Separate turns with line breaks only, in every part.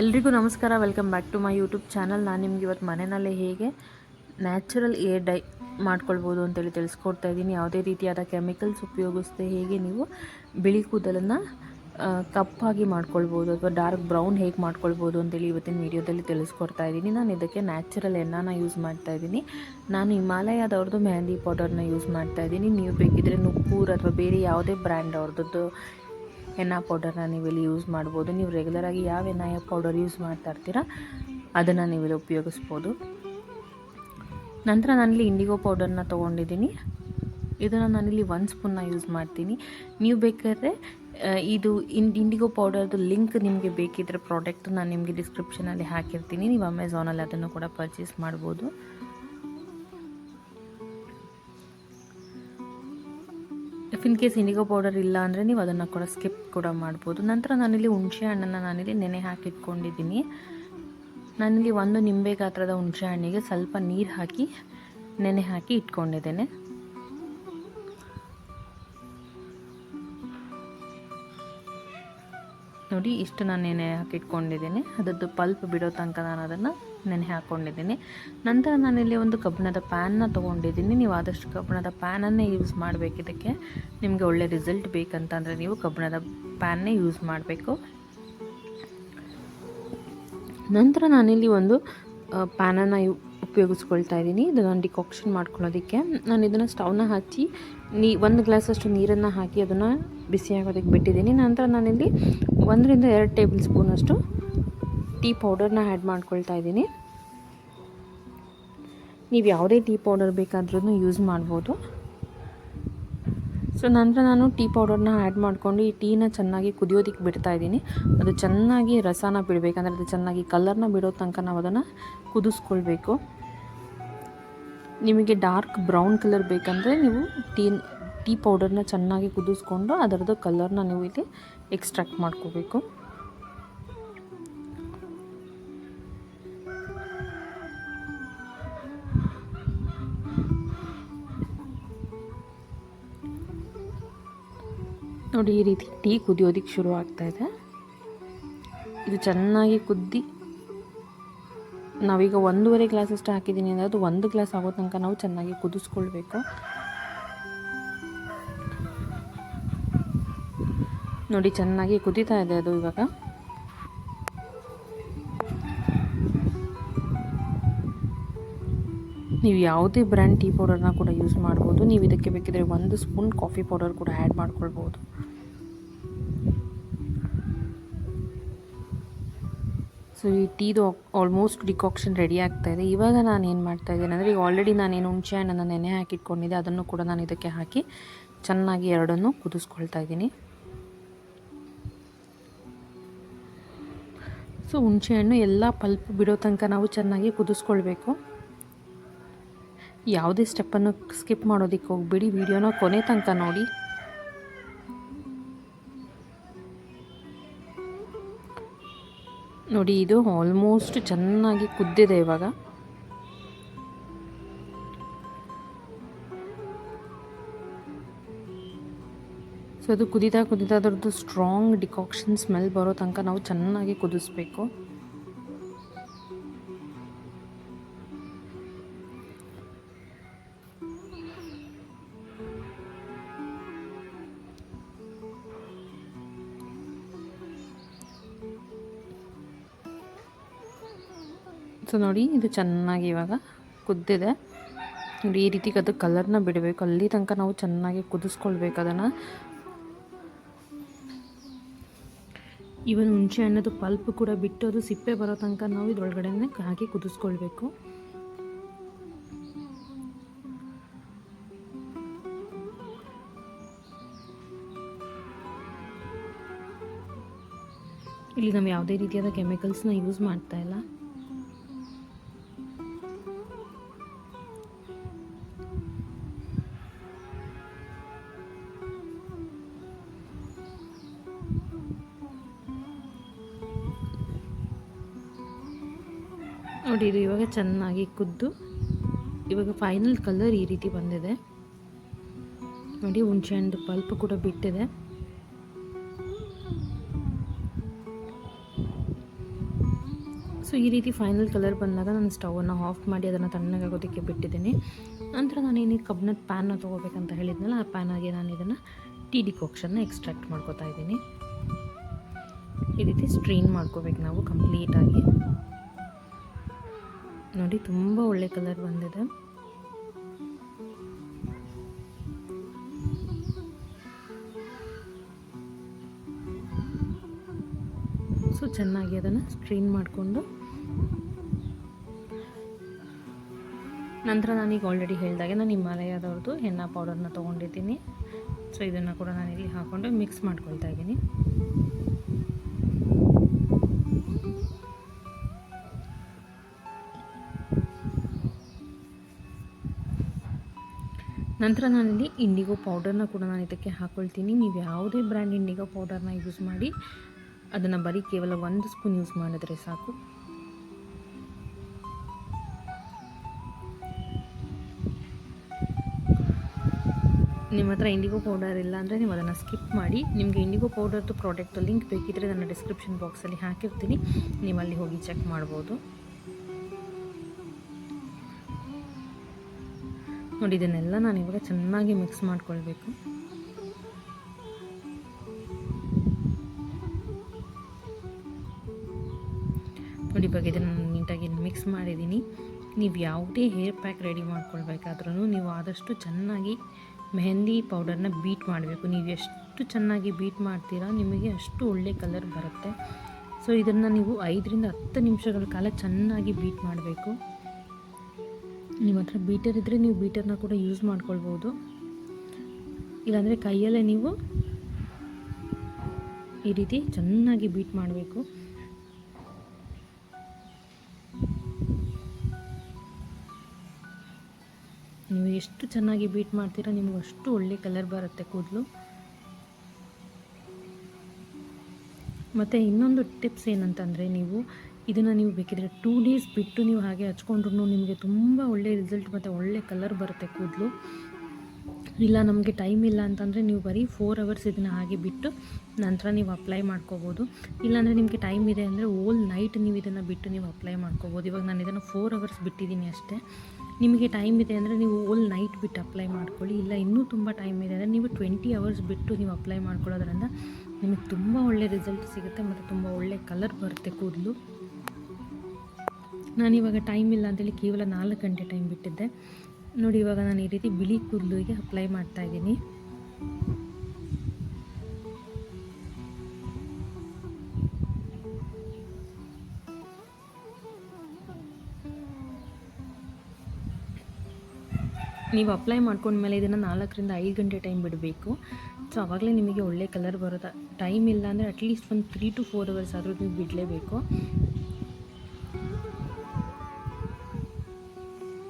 ಎಲ್ರಿಗೂ ನಮಸ್ಕಾರ, welcome back to my YouTube channel. ನಾನು ನಿಮ್ಗೆ ಇವತ್ತು ಮನೆಯಲ್ಲೇ ಹೇಗೆ ನ್ಯಾಚುರಲ್ ಏರ್ ಡೈ ಮಾಡ್ಕೊಳ್ಬೋದು ಅಂತೇಳಿ ತಿಳಿಸ್ಕೊಡ್ತಾ ಇದ್ದೀನಿ. ಯಾವುದೇ ರೀತಿಯಾದ ಕೆಮಿಕಲ್ಸ್ ಉಪಯೋಗಿಸದೆ ಹೇಗೆ ನೀವು ಬಿಳಿ ಕೂದಲನ್ನು ಕಪ್ಪಾಗಿ ಮಾಡ್ಕೊಳ್ಬೋದು ಅಥವಾ ಡಾರ್ಕ್ ಬ್ರೌನ್ ಹೇಗೆ ಮಾಡ್ಕೊಳ್ಬೋದು ಅಂತೇಳಿ ಇವತ್ತಿನ ವೀಡಿಯೋದಲ್ಲಿ ತಿಳಿಸ್ಕೊಡ್ತಾ ಇದ್ದೀನಿ. ನಾನು ಇದಕ್ಕೆ ನ್ಯಾಚುರಲ್ ಎಣ್ಣಾನ ಯೂಸ್ ಮಾಡ್ತಾ ಇದ್ದೀನಿ. ನಾನು ಹಿಮಾಲಯದವ್ರದ್ದು ಮೆಹಂದಿ ಪೌಡರ್ನ ಯೂಸ್ ಮಾಡ್ತಾ ಇದ್ದೀನಿ. ನೀವು ಬೇಕಿದ್ರೆ ನುಪ್ಪೂರ್ ಅಥವಾ ಬೇರೆ ಯಾವುದೇ ಬ್ರ್ಯಾಂಡ್ ಅವ್ರದ್ದು ಎಣ್ಣೆ ಪೌಡರ್ನ ನೀವಿಲ್ಲಿ ಯೂಸ್ ಮಾಡ್ಬೋದು. ನೀವು ರೆಗ್ಯುಲರಾಗಿ ಯಾವ ಎಣ್ಣೆಯ ಪೌಡರ್ ಯೂಸ್ ಮಾಡ್ತಾ ಇರ್ತೀರ, ಅದನ್ನು ನೀವಿಲ್ಲಿ ಉಪಯೋಗಿಸ್ಬೋದು. ನಂತರ ನಾನಿಲ್ಲಿ ಇಂಡಿಗೋ ಪೌಡರ್ನ ತೊಗೊಂಡಿದ್ದೀನಿ. ಇದನ್ನು ನಾನಿಲ್ಲಿ ಒನ್ ಸ್ಪೂನ್ನ ಯೂಸ್ ಮಾಡ್ತೀನಿ. ನೀವು ಬೇಕಾದ್ರೆ ಇದು ಇನ್ ಇಂಡಿಗೋ ಪೌಡರ್ದು ಲಿಂಕ್ ನಿಮಗೆ ಬೇಕಿದ್ರೆ ಪ್ರಾಡಕ್ಟ್ ನಾನು ನಿಮಗೆ ಡಿಸ್ಕ್ರಿಪ್ಷನಲ್ಲಿ ಹಾಕಿರ್ತೀನಿ. ನೀವು ಅಮೆಝಾನಲ್ಲಿ ಅದನ್ನು ಕೂಡ ಪರ್ಚೇಸ್ ಮಾಡ್ಬೋದು. If in case indigo powder ಇಲ್ಲ ಅಂದರೆ ನೀವು ಅದನ್ನು ಕೂಡ ಸ್ಕಿಪ್ ಕೂಡ ಮಾಡ್ಬೋದು. ನಂತರ ನಾನಿಲ್ಲಿ ಹುಣಸೆ ಹಣ್ಣನ್ನು ನಾನಿಲ್ಲಿ ನೆನೆ ಹಾಕಿಟ್ಕೊಂಡಿದ್ದೀನಿ. ನಾನಿಲ್ಲಿ ಒಂದು ನಿಂಬೆ ಗಾತ್ರದ ಹುಣಸೆ ಹಣ್ಣಿಗೆ ಸ್ವಲ್ಪ ನೀರು ಹಾಕಿ ನೆನೆ ಹಾಕಿ ಇಟ್ಕೊಂಡಿದ್ದೇನೆ. ನೋಡಿ ಇಷ್ಟು ನಾನು ನೆನೆ ಹಾಕಿಟ್ಕೊಂಡಿದ್ದೀನಿ. ಅದರದ್ದು ಪಲ್ಪ್ ಬಿಡೋ ತನಕ ನಾನು ಅದನ್ನು ನೆನೆ ಹಾಕ್ಕೊಂಡಿದ್ದೀನಿ ನಂತರ ನಾನಿಲ್ಲಿ ಒಂದು ಕಬ್ಬಿಣದ ಪ್ಯಾನ್ನ ತೊಗೊಂಡಿದ್ದೀನಿ. ನೀವು ಆದಷ್ಟು ಕಬ್ಬಿಣದ ಪ್ಯಾನನ್ನೇ ಯೂಸ್ ಮಾಡಬೇಕು. ಇದಕ್ಕೆ ನಿಮಗೆ ಒಳ್ಳೆ ರಿಸಲ್ಟ್ ಬೇಕಂತಂದರೆ ನೀವು ಕಬ್ಬಿಣದ ಪ್ಯಾನ್ನೇ ಯೂಸ್ ಮಾಡಬೇಕು. ನಂತರ ನಾನಿಲ್ಲಿ ಒಂದು ಪ್ಯಾನನ್ನು ಉಪಯೋಗಿಸ್ಕೊಳ್ತಾ ಇದ್ದೀನಿ. ಇದು ನಾನು ಡಿಕಾಕ್ಷನ್ ಮಾಡ್ಕೊಳ್ಳೋದಕ್ಕೆ. ನಾನು ಇದನ್ನು ಸ್ಟವ್ನ ಹಚ್ಚಿ ನೀ, ಒಂದು ಗ್ಲಾಸಷ್ಟು ನೀರನ್ನು ಹಾಕಿ ಅದನ್ನು ಬಿಸಿ ಆಗೋದಕ್ಕೆ ಬಿಟ್ಟಿದ್ದೀನಿ. ನಂತರ ನಾನಿಲ್ಲಿ ಒಂದರಿಂದ ಎರಡು ಟೇಬಲ್ ಸ್ಪೂನಷ್ಟು ಟೀ ಪೌಡರ್ನ ಆ್ಯಡ್ ಮಾಡ್ಕೊಳ್ತಾ ಇದ್ದೀನಿ. ನೀವು ಯಾವುದೇ ಟೀ ಪೌಡರ್ ಬೇಕಾದ್ರೂ ಯೂಸ್ ಮಾಡ್ಬೋದು. ಸೊ ನಂತರ ನಾನು ಟೀ ಪೌಡರ್ನ ಆ್ಯಡ್ ಮಾಡ್ಕೊಂಡು ಈ ಟೀನ ಚೆನ್ನಾಗಿ ಕುದಿಯೋದಕ್ಕೆ ಬಿಡ್ತಾ ಇದ್ದೀನಿ. ಅದು ಚೆನ್ನಾಗಿ ರಸನ ಬಿಡಬೇಕಂದ್ರೆ ಅದು ಚೆನ್ನಾಗಿ ಕಲರ್ನ ಬಿಡೋ ತನಕ ನಾವು ಅದನ್ನು ಕುದಿಸ್ಕೊಳ್ಬೇಕು. ನಿಮಗೆ ಡಾರ್ಕ್ ಬ್ರೌನ್ ಕಲರ್ ಬೇಕಂದರೆ ನೀವು ಟೀ ಟೀ ಪೌಡರ್ನ ಚೆನ್ನಾಗಿ ಕುದಿಸ್ಕೊಂಡು ಅದರದ್ದು ಕಲರ್ನ ನೀವು ಇಲ್ಲಿ ಎಕ್ಸ್ಟ್ರಾಕ್ಟ್ ಮಾಡ್ಕೋಬೇಕು. ನೋಡಿ, ಈ ರೀತಿ ಟೀ ಕುದಿಯೋದಕ್ಕೆ ಶುರು ಆಗ್ತಾ ಇದೆ. ಇದು ಚೆನ್ನಾಗಿ ಕುದ್ದಿ, ನಾವೀಗ ಒಂದೂವರೆ ಗ್ಲಾಸ್ ಅಷ್ಟು ಹಾಕಿದ್ದೀನಿ ಅಂದರೆ ಅದು ಒಂದು ಗ್ಲಾಸ್ ಆಗೋ ತನಕ ನಾವು ಚೆನ್ನಾಗಿ ಕುದಿಸ್ಕೊಳ್ಬೇಕು. ನೋಡಿ, ಚೆನ್ನಾಗಿ ಕುದೀತಾ ಇದೆ ಅದು ಇವಾಗ. ನೀವು ಯಾವುದೇ ಬ್ರ್ಯಾಂಡ್ ಟೀ ಪೌಡರ್ನ ಕೂಡ ಯೂಸ್ ಮಾಡ್ಬೋದು. ನೀವು ಇದಕ್ಕೆ ಬೇಕಿದ್ರೆ ಒಂದು ಸ್ಪೂನ್ ಕಾಫಿ ಪೌಡರ್ ಕೂಡ ಆ್ಯಡ್ ಮಾಡ್ಕೊಳ್ಬೋದು. ಸೊ ಈ ಟೀದು ಆಲ್ಮೋಸ್ಟ್ ಡಿಕಾಕ್ಷನ್ ರೆಡಿ ಆಗ್ತಾ ಇದೆ. ಇವಾಗ ನಾನು ಏನು ಮಾಡ್ತಾ ಇದ್ದೇನೆ ಅಂದರೆ, ಈಗ ಆಲ್ರೆಡಿ ಏನು ಹುಣಸೆ ಹಣ್ಣನ್ನು ನೆನೆ ಹಾಕಿಟ್ಕೊಂಡಿದ್ದೆ. ಅದನ್ನು ಕೂಡ ನಾನು ಇದಕ್ಕೆ ಹಾಕಿ ಚೆನ್ನಾಗಿ ಎರಡನ್ನು ಕುದಿಸ್ಕೊಳ್ತಾ ಇದ್ದೀನಿ. ಸೊ ಹುಣಸೆ ಹಣ್ಣು ಎಲ್ಲ ಪಲ್ಪ್ ಬಿಡೋ ತನಕ ನಾವು ಚೆನ್ನಾಗಿ ಕುದಿಸ್ಕೊಳ್ಬೇಕು. ಯಾವುದೇ ಸ್ಟೆಪ್ಪನ್ನು ಸ್ಕಿಪ್ ಮಾಡೋದಕ್ಕೆ ಹೋಗ್ಬೇಡಿ. ವಿಡಿಯೋನ ಕೊನೆ ತನಕ ನೋಡಿ. ನೋಡಿ, ಇದು ಆಲ್ಮೋಸ್ಟ್ ಚೆನ್ನಾಗಿ ಕುದ್ದಿದೆ ಇವಾಗ. ಸೊ ಅದು ಕುದಿತಾ ಕುದಿತಾ ಅದರದ್ದು ಸ್ಟ್ರಾಂಗ್ ಡಿಕಾಕ್ಷನ್ ಸ್ಮೆಲ್ ಬರೋ ತನಕ ನಾವು ಚೆನ್ನಾಗಿ ಕುದಿಸ್ಬೇಕು. ಸೊ ನೋಡಿ, ಇದು ಚೆನ್ನಾಗಿ ಇವಾಗ ಕುದ್ದಿದೆ. ನೋಡಿ, ಈ ರೀತಿ ಅದು ಕಲರ್ನ ಬಿಡಬೇಕು. ಅಲ್ಲಿ ತನಕ ನಾವು ಚೆನ್ನಾಗಿ ಕುದಿಸ್ಕೊಳ್ಬೇಕು ಅದನ್ನು ಇವನ್ ಹುಣಸೆ ಹಣ್ಣದು ಪಲ್ಪ್ ಕೂಡ ಬಿಟ್ಟು ಅದು ಸಿಪ್ಪೆ ಬರೋ ತನಕ ನಾವು ಇದ್ರೊಳಗಡೆನೆ ಹಾಕಿ ಕುದಿಸ್ಕೊಳ್ಬೇಕು. ಇಲ್ಲಿ ನಾವು ಯಾವುದೇ ರೀತಿಯಾದ ಕೆಮಿಕಲ್ಸ್ನ ಯೂಸ್ ಮಾಡ್ತಾ ಇಲ್ಲ. ನೋಡಿ, ಇದು ಇವಾಗ ಚೆನ್ನಾಗಿ ಕುದ್ದು. ಇವಾಗ ಫೈನಲ್ ಕಲರ್ ಈ ರೀತಿ ಬಂದಿದೆ. ನೋಡಿ, ಹುಣಸೆ ಹಣ್ಣು ಪಲ್ಪ್ ಕೂಡ ಬಿಟ್ಟಿದೆ. ಸೊ ಈ ರೀತಿ ಫೈನಲ್ ಕಲರ್ ಬಂದಾಗ ನಾನು ಸ್ಟವನ್ನು ಆಫ್ ಮಾಡಿ ಅದನ್ನು ತಣ್ಣಗಾಗೋದಕ್ಕೆ ಬಿಟ್ಟಿದ್ದೀನಿ. ನಂತರ ನಾನು ಏನಿಗೆ ಕಬ್ಬಿಣದ ಪ್ಯಾನ್ನ ತೊಗೋಬೇಕಂತ ಹೇಳಿದ್ನಲ್ಲ, ಆ ಪ್ಯಾನಾಗೆ ನಾನು ಇದನ್ನು ಟೀ ಡಿಕಾಕ್ಷನ್ನ ಎಕ್ಸ್ಟ್ರಾಕ್ಟ್ ಮಾಡ್ಕೋತಾ ಇದ್ದೀನಿ. ಈ ರೀತಿ ಸ್ಟ್ರೀನ್ ಮಾಡ್ಕೋಬೇಕು ನಾವು ಕಂಪ್ಲೀಟಾಗಿ ನೋಡಿ, ತುಂಬ ಒಳ್ಳೆ ಕಲರ್ ಬಂದಿದೆ. ಸೊ ಚೆನ್ನಾಗಿ ಅದನ್ನು ಸ್ಟ್ರೀನ್ ಮಾಡಿಕೊಂಡು. ನಂತರ ನಾನೀಗ ಆಲ್ರೆಡಿ ಹೇಳಿದಾಗೆ, ನಾನು ಹಿಮಾಲಯದವ್ರದ್ದು ಹೆನ್ನ ಪೌಡರ್ನ ತೊಗೊಂಡಿದ್ದೀನಿ. ಸೊ ಇದನ್ನು ಕೂಡ ನಾನು ಇಲ್ಲಿ ಹಾಕ್ಕೊಂಡು ಮಿಕ್ಸ್ ಮಾಡ್ಕೊಳ್ತಾ ಇದ್ದೀನಿ. ನಂತರ ನಾನಿಲ್ಲಿ ಇಂಡಿಗೋ ಪೌಡರ್ನ ಕೂಡ ನಾನು ಇದಕ್ಕೆ ಹಾಕ್ಕೊಳ್ತೀನಿ ನೀವು ಯಾವುದೇ ಬ್ರ್ಯಾಂಡ್ ಇಂಡಿಗೋ ಪೌಡರ್ನ ಯೂಸ್ ಮಾಡಿ, ಅದನ್ನು ಬರೀ ಕೇವಲ ಒಂದು ಸ್ಪೂನ್ ಯೂಸ್ ಮಾಡಿದ್ರೆ ಸಾಕು. ನಿಮ್ಮ ಹತ್ರ ಇಂಡಿಗೋ ಪೌಡರ್ ಇಲ್ಲ ಅಂದರೆ ನೀವು ಅದನ್ನು ಸ್ಕಿಪ್ ಮಾಡಿ, ನಿಮಗೆ ಇಂಡಿಗೋ ಪೌಡರ್ದು ಪ್ರಾಡಕ್ಟ್ ಲಿಂಕ್ ಬೇಕಿದ್ದರೆ ನನ್ನ ಡಿಸ್ಕ್ರಿಪ್ಷನ್ ಬಾಕ್ಸಲ್ಲಿ ಹಾಕಿರ್ತೀನಿ. ನೀವು ಅಲ್ಲಿ ಹೋಗಿ ಚೆಕ್ ಮಾಡ್ಬೋದು. ನೋಡಿ ಇದನ್ನೆಲ್ಲ ನಾನು ಇವಾಗ ಚೆನ್ನಾಗಿ ಮಿಕ್ಸ್ ಮಾಡ್ಕೊಳ್ಬೇಕು. ನೋಡಿ ಇವಾಗ ಇದನ್ನು ನೀಟಾಗಿ ಮಿಕ್ಸ್ ಮಾಡಿದ್ದೀನಿ. ನೀವು ಯಾವುದೇ ಹೇರ್ ಪ್ಯಾಕ್ ರೆಡಿ ಮಾಡ್ಕೊಳ್ಬೇಕಾದ್ರೂ ನೀವು ಆದಷ್ಟು ಚೆನ್ನಾಗಿ ಮೆಹಂದಿ ಪೌಡರ್ನ ಬೀಟ್ ಮಾಡಬೇಕು. ನೀವು ಎಷ್ಟು ಚೆನ್ನಾಗಿ ಬೀಟ್ ಮಾಡ್ತೀರಾ, ನಿಮಗೆ ಅಷ್ಟು ಒಳ್ಳೆ ಕಲರ್ ಬರುತ್ತೆ. ಸೊ ಇದನ್ನು ನೀವು ಐದರಿಂದ ಹತ್ತು ನಿಮಿಷಗಳ ಕಾಲ ಚೆನ್ನಾಗಿ ಬೀಟ್ ಮಾಡಬೇಕು. ನಿಮ್ಮ ಹತ್ರ ಬೀಟರ್ ಇದ್ದರೆ ನೀವು ಬೀಟರ್ನ ಕೂಡ ಯೂಸ್ ಮಾಡ್ಕೊಳ್ಬೋದು. ಇಲ್ಲಾಂದರೆ ಕೈಯಲ್ಲೇ ನೀವು ಈ ರೀತಿ ಚೆನ್ನಾಗಿ ಬೀಟ್ ಮಾಡಬೇಕು. ನೀವು ಎಷ್ಟು ಚೆನ್ನಾಗಿ ಬೀಟ್ ಮಾಡ್ತೀರಾ ನಿಮ್ಗೆ ಅಷ್ಟು ಒಳ್ಳೆ ಕಲರ್ ಬರುತ್ತೆ ಕೂದಲು. ಮತ್ತು ಇನ್ನೊಂದು ಟಿಪ್ಸ್ ಏನಂತಂದರೆ ನೀವು ಇದನ್ನು ನೀವು ಬೇಕಿದ್ರೆ ಟೂ ಡೇಸ್ ಬಿಟ್ಟು ನೀವು ಹಾಗೆ ಹಚ್ಕೊಂಡ್ರು ನಿಮಗೆ ತುಂಬ ಒಳ್ಳೆ ರಿಸಲ್ಟ್ ಮತ್ತು ಒಳ್ಳೆ ಕಲರ್ ಬರುತ್ತೆ ಕೂದಲು. ಇಲ್ಲ, ನಮಗೆ ಟೈಮ್ ಇಲ್ಲ ಅಂತಂದರೆ ನೀವು ಬರೀ ಫೋರ್ ಅವರ್ಸ್ ಇದನ್ನು ಹಾಗೆ ಬಿಟ್ಟು ನಂತರ ನೀವು ಅಪ್ಲೈ ಮಾಡ್ಕೋಬೋದು. ಇಲ್ಲಾಂದರೆ ನಿಮಗೆ ಟೈಮ್ ಇದೆ ಅಂದರೆ ಓಲ್ ನೈಟ್ ನೀವು ಇದನ್ನು ಬಿಟ್ಟು ನೀವು ಅಪ್ಲೈ ಮಾಡ್ಕೋಬೋದು. ಇವಾಗ ನಾನು ಇದನ್ನು ಫೋರ್ ಅವರ್ಸ್ ಬಿಟ್ಟಿದ್ದೀನಿ ಅಷ್ಟೇ. ನಿಮಗೆ ಟೈಮ್ ಇದೆ ಅಂದರೆ ನೀವು ಓಲ್ ನೈಟ್ ಬಿಟ್ಟು ಅಪ್ಲೈ ಮಾಡ್ಕೊಳ್ಳಿ. ಇಲ್ಲ, ಇನ್ನೂ ತುಂಬ ಟೈಮ್ ಇದೆ ಅಂದರೆ ನೀವು ಟ್ವೆಂಟಿ ಅವರ್ಸ್ ಬಿಟ್ಟು ನೀವು ಅಪ್ಲೈ ಮಾಡ್ಕೊಳ್ಳೋದ್ರಿಂದ ನಿಮಗೆ ತುಂಬ ಒಳ್ಳೆ ರಿಸಲ್ಟ್ ಸಿಗುತ್ತೆ ಮತ್ತು ತುಂಬ ಒಳ್ಳೆ ಕಲರ್ ಬರುತ್ತೆ ಕೂದಲು. ನಾನಿವಾಗ ಟೈಮ್ ಇಲ್ಲ ಅಂತೇಳಿ ಕೇವಲ ನಾಲ್ಕು ಗಂಟೆ ಟೈಮ್ ಬಿಟ್ಟಿದ್ದೆ. ನೋಡಿ ಇವಾಗ ನಾನು ಈ ರೀತಿ ಬಿಳಿ ಕೂದಲಿಗೆ ಅಪ್ಲೈ ಮಾಡ್ತಾ ಇದ್ದೀನಿ. ನೀವು ಅಪ್ಲೈ ಮಾಡ್ಕೊಂಡ್ಮೇಲೆ ಇದನ್ನು ನಾಲ್ಕರಿಂದ ಐದು ಗಂಟೆ ಟೈಮ್ ಬಿಡಬೇಕು. ಸೊ ಆವಾಗಲೇ ನಿಮಗೆ ಒಳ್ಳೆ ಕಲರ್ ಬರುತ್ತೆ? ಟೈಮ್ ಇಲ್ಲ ಅಂದರೆ ಅಟ್ಲೀಸ್ಟ್ ಒಂದು ತ್ರೀ ಟು ಫೋರ್ ಅವರ್ಸ್ ಆದರೂ ನೀವು ಬಿಡಲೇಬೇಕು.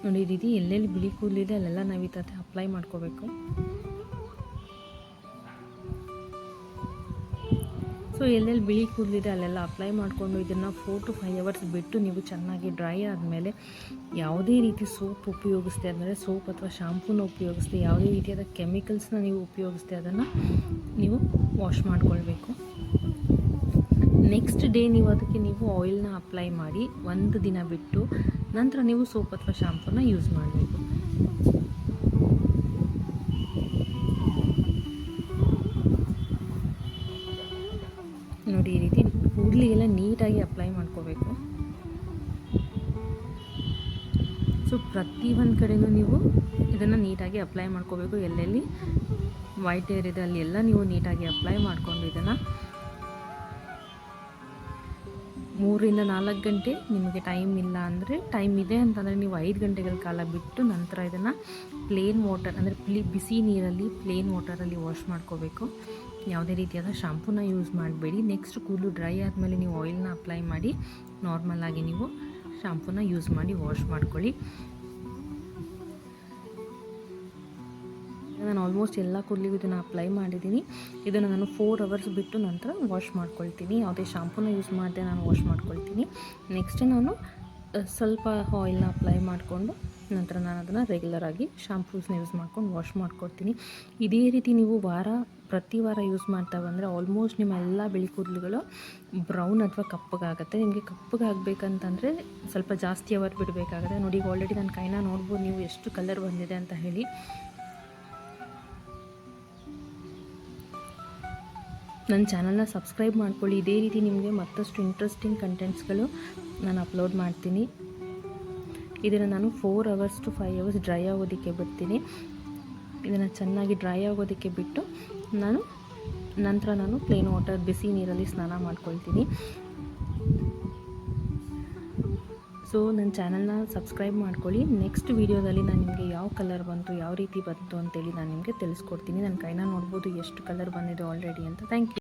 ನೋಡಿ ರೀತಿ ಎಲ್ಲೆಲ್ಲಿ ಬಿಳಿ ಕೂದಲಿದೆ ಅಲ್ಲೆಲ್ಲ ನಾವು ಈ ಥರ ಅಪ್ಲೈ ಮಾಡ್ಕೋಬೇಕು. ಸೊ ಎಲ್ಲೆಲ್ಲಿ ಬಿಳಿ ಕೂದಲಿದೆ ಅಲ್ಲೆಲ್ಲ ಅಪ್ಲೈ ಮಾಡಿಕೊಂಡು ಇದನ್ನು ಫೋರ್ ಟು ಫೈವ್ ಅವರ್ಸ್ ಬಿಟ್ಟು ನೀವು ಚೆನ್ನಾಗಿ ಡ್ರೈ ಆದಮೇಲೆ ಯಾವುದೇ ರೀತಿ ಸೋಪ್ ಉಪಯೋಗಿಸ್ದೆ ಅಂದರೆ ಸೋಪ್ ಅಥವಾ ಶಾಂಪೂನ ಉಪಯೋಗಿಸ್ದೆ, ಯಾವುದೇ ರೀತಿಯಾದ ಕೆಮಿಕಲ್ಸ್ನ ನೀವು ಉಪಯೋಗಿಸ್ದೆ, ಅದನ್ನು ನೀವು ವಾಶ್ ಮಾಡಿಕೊಳ್ಬೇಕು. ನೆಕ್ಸ್ಟ್ ಡೇ ನೀವು ಅದಕ್ಕೆ ನೀವು ಆಯಿಲ್ನ ಅಪ್ಲೈ ಮಾಡಿ ಒಂದು ದಿನ ಬಿಟ್ಟು ನಂತರ ನೀವು ಸೋಪ್ ಅಥವಾ ಶಾಂಪೂನ ಯೂಸ್ ಮಾಡಬೇಕು. ನೋಡಿ ಈ ರೀತಿ ಕೂಡಲಿಗೆಲ್ಲ ನೀಟಾಗಿ ಅಪ್ಲೈ ಮಾಡ್ಕೋಬೇಕು. ಸೊ ಪ್ರತಿ ಒಂದು ಕಡೆಯೂ ನೀವು ಇದನ್ನು ನೀಟಾಗಿ ಅಪ್ಲೈ ಮಾಡ್ಕೋಬೇಕು. ಎಲ್ಲೆಲ್ಲಿ ವೈಟ್ ಏರ್ ಇದೆ ಎಲ್ಲ ನೀವು ನೀಟಾಗಿ ಅಪ್ಲೈ ಮಾಡಿಕೊಂಡು ಇದನ್ನು ಮೂರಿಂದ ನಾಲ್ಕು ಗಂಟೆ ನಿಮಗೆ ಟೈಮ್ ಇಲ್ಲ ಅಂದರೆ ಟೈಮ್ ಇದೆ ಅಂತಂದರೆ ನೀವು ಐದು ಗಂಟೆಗಳ ಕಾಲ ಬಿಟ್ಟು ನಂತರ ಇದನ್ನು ಪ್ಲೇನ್ ವಾಟರ್ ಅಂದರೆ ಪ್ಲಿ ಬಿಸಿ ನೀರಲ್ಲಿ ಪ್ಲೇನ್ ವಾಟರಲ್ಲಿ ವಾಶ್ ಮಾಡ್ಕೋಬೇಕು. ಯಾವುದೇ ರೀತಿಯಾದ ಶಾಂಪೂನ ಯೂಸ್ ಮಾಡಬೇಡಿ. ನೆಕ್ಸ್ಟ್ ಕೂದಲು ಡ್ರೈ ಆದಮೇಲೆ ನೀವು ಆಯಿಲ್ನ ಅಪ್ಲೈ ಮಾಡಿ ನಾರ್ಮಲಾಗಿ ನೀವು ಶಾಂಪೂನ ಯೂಸ್ ಮಾಡಿ ವಾಶ್ ಮಾಡ್ಕೊಳ್ಳಿ. ನಾನು ಆಲ್ಮೋಸ್ಟ್ ಎಲ್ಲ ಕೂದಲಿಗೂ ಇದನ್ನು ಅಪ್ಲೈ ಮಾಡಿದ್ದೀನಿ. ಇದನ್ನು ನಾನು ಫೋರ್ ಅವರ್ಸ್ ಬಿಟ್ಟು ನಂತರ ವಾಶ್ ಮಾಡ್ಕೊಳ್ತೀನಿ. ಯಾವುದೇ ಶಾಂಪೂನ ಯೂಸ್ ಮಾಡದೆ ನಾನು ವಾಶ್ ಮಾಡ್ಕೊಳ್ತೀನಿ. ನೆಕ್ಸ್ಟ್ ನಾನು ಸ್ವಲ್ಪ ಆಯಿಲ್ನ ಅಪ್ಲೈ ಮಾಡಿಕೊಂಡು ನಂತರ ನಾನು ಅದನ್ನು ರೆಗ್ಯುಲರಾಗಿ ಶಾಂಪೂಸ್ನ ಯೂಸ್ ಮಾಡ್ಕೊಂಡು ವಾಶ್ ಮಾಡ್ಕೊಡ್ತೀನಿ ಇದೇ ರೀತಿ ನೀವು ವಾರ, ಪ್ರತಿ ವಾರ ಯೂಸ್ ಮಾಡ್ತಾ ಬಂದರೆ ಆಲ್ಮೋಸ್ಟ್ ನಿಮ್ಮ ಎಲ್ಲ ಬಿಳಿ ಕೂದಲುಗಳು ಬ್ರೌನ್ ಅಥವಾ ಕಪ್ಪಗಾಗುತ್ತೆ. ನಿಮಗೆ ಕಪ್ಪಗಾಗಬೇಕಂತಂದರೆ ಸ್ವಲ್ಪ ಜಾಸ್ತಿ ಅವರ್ ಬಿಡಬೇಕಾಗುತ್ತೆ. ನೋಡಿ ಈಗ ಆಲ್ರೆಡಿ ನನ್ನ ಕೈನ ನೋಡ್ಬೋದು, ನೀವು ಎಷ್ಟು ಕಲರ್ ಬಂದಿದೆ ಅಂತ ಹೇಳಿ. ನನ್ನ ಚಾನಲ್ನ ಸಬ್ಸ್ಕ್ರೈಬ್ ಮಾಡ್ಕೊಳ್ಳಿ. ಇದೇ ರೀತಿ ನಿಮಗೆ ಮತ್ತಷ್ಟು ಇಂಟ್ರೆಸ್ಟಿಂಗ್ ಕಂಟೆಂಟ್ಸ್ಗಳು ನಾನು ಅಪ್ಲೋಡ್ ಮಾಡ್ತೀನಿ. ಇದನ್ನು ನಾನು four hours to five hours dry ಆಗೋದಕ್ಕೆ ಬಿಡ್ತೀನಿ. ಇದನ್ನು ಚೆನ್ನಾಗಿ ಡ್ರೈ ಆಗೋದಕ್ಕೆ ಬಿಟ್ಟು ನಾನು ನಂತರ ನಾನು ಪ್ಲೇನ್ ವಾಟರ್ ಬಿಸಿ ನೀರಲ್ಲಿ ಸ್ನಾನ ಮಾಡ್ಕೊಳ್ತೀನಿ. ಸೊ ನನ್ನ ಚಾನಲ್ನ ಸಬ್ಸ್ಕ್ರೈಬ್ ಮಾಡ್ಕೊಳ್ಳಿ. ನೆಕ್ಸ್ಟ್ ವೀಡಿಯೋದಲ್ಲಿ ನಾನು ನಿಮಗೆ ಯಾವ ಕಲರ್ ಬಂತು, ಯಾವ ರೀತಿ ಬಂತು ಅಂತೇಳಿ ನಾನು ನಿಮಗೆ ತಿಳಿಸ್ಕೊಡ್ತೀನಿ. ನನ್ನ ಕೈನ ನೋಡ್ಬೋದು ಎಷ್ಟು ಕಲರ್ ಬಂದಿದೆ ಆಲ್ರೆಡಿ ಅಂತ. Thank you